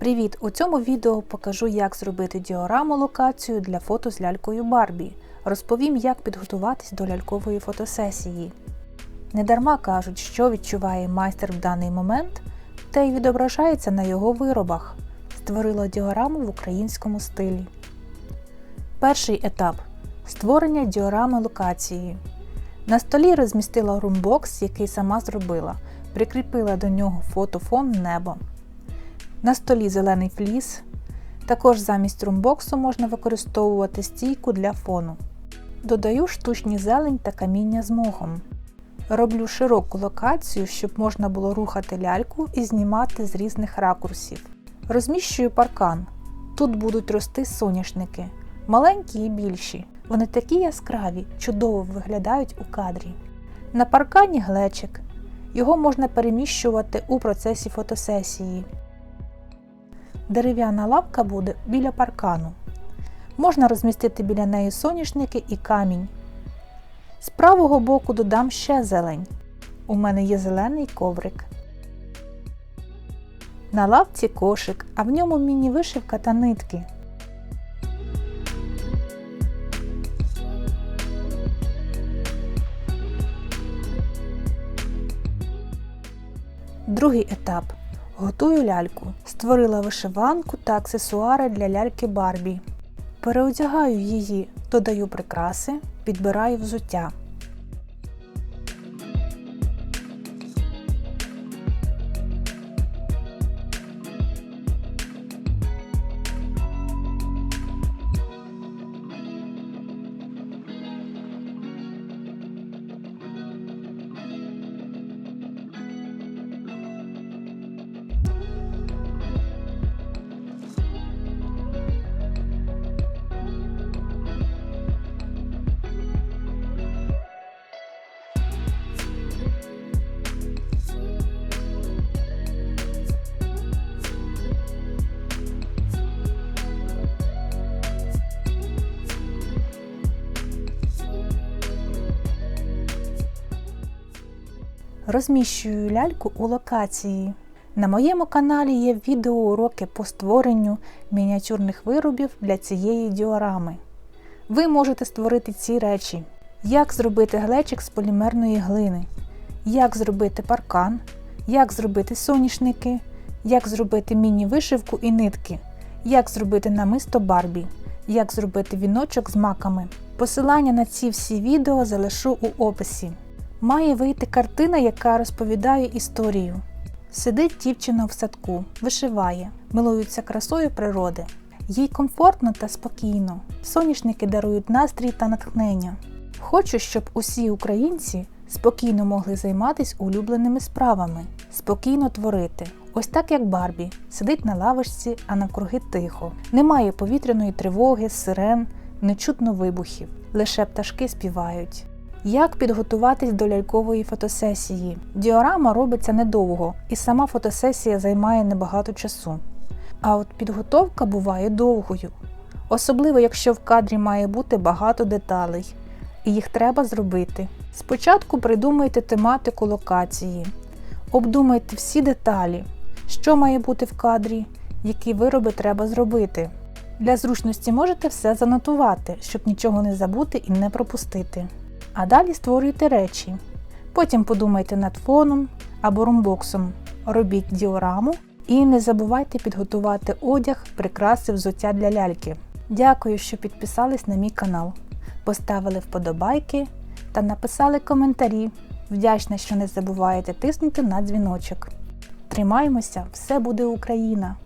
Привіт! У цьому відео покажу, як зробити діораму локацію для фото з лялькою Барбі. Розповім, як підготуватись до лялькової фотосесії. Недарма кажуть, що відчуває майстер в даний момент, те й відображається на його виробах. Створила діораму в українському стилі. Перший етап створення діорами локації. На столі розмістила румбокс, який сама зробила. Прикріпила до нього фотофон небо. На столі зелений фліс. Також замість румбоксу можна використовувати стійку для фону. Додаю штучні зелень та каміння з мохом. Роблю широку локацію, щоб можна було рухати ляльку і знімати з різних ракурсів. Розміщую паркан. Тут будуть рости соняшники, маленькі і більші. Вони такі яскраві, чудово виглядають у кадрі. На паркані глечик. Його можна переміщувати у процесі фотосесії. Дерев'яна лавка буде біля паркану. Можна розмістити біля неї соняшники і камінь. З правого боку додам ще зелень. У мене є зелений коврик. На лавці кошик, а в ньому міні-вишивка та нитки. Другий етап. Готую ляльку. Створила вишиванку та аксесуари для ляльки Барбі. Переодягаю її, додаю прикраси, підбираю взуття. Розміщую ляльку у локації. На моєму каналі є відеоуроки по створенню мініатюрних виробів для цієї діорами. Ви можете створити ці речі: як зробити глечик з полімерної глини, як зробити паркан, як зробити соняшники, як зробити міні-вишивку і нитки, як зробити намисто Барбі, як зробити віночок з маками. Посилання на ці всі відео залишу у описі. Має вийти картина, яка розповідає історію. Сидить дівчина в садку, вишиває, милується красою природи. Їй комфортно та спокійно. Соняшники дарують настрій та натхнення. Хочу, щоб усі українці спокійно могли займатися улюбленими справами, спокійно творити. Ось так як Барбі сидить на лавочці, а навкруги тихо. Немає повітряної тривоги, сирен, не чутно вибухів. Лише пташки співають. Як підготуватись до лялькової фотосесії? Діорама робиться недовго, і сама фотосесія займає небагато часу. А от підготовка буває довгою, особливо якщо в кадрі має бути багато деталей, і їх треба зробити. Спочатку придумайте тематику локації, обдумайте всі деталі, що має бути в кадрі, які вироби треба зробити. Для зручності можете все занотувати, щоб нічого не забути і не пропустити. А далі створюйте речі. Потім подумайте над фоном або румбоксом, робіть діораму і не забувайте підготувати одяг, прикраси, взуття для ляльки. Дякую, що підписались на мій канал, поставили вподобайки та написали коментарі. Вдячна, що не забуваєте тиснути на дзвіночок. Тримаємося, все буде Україна!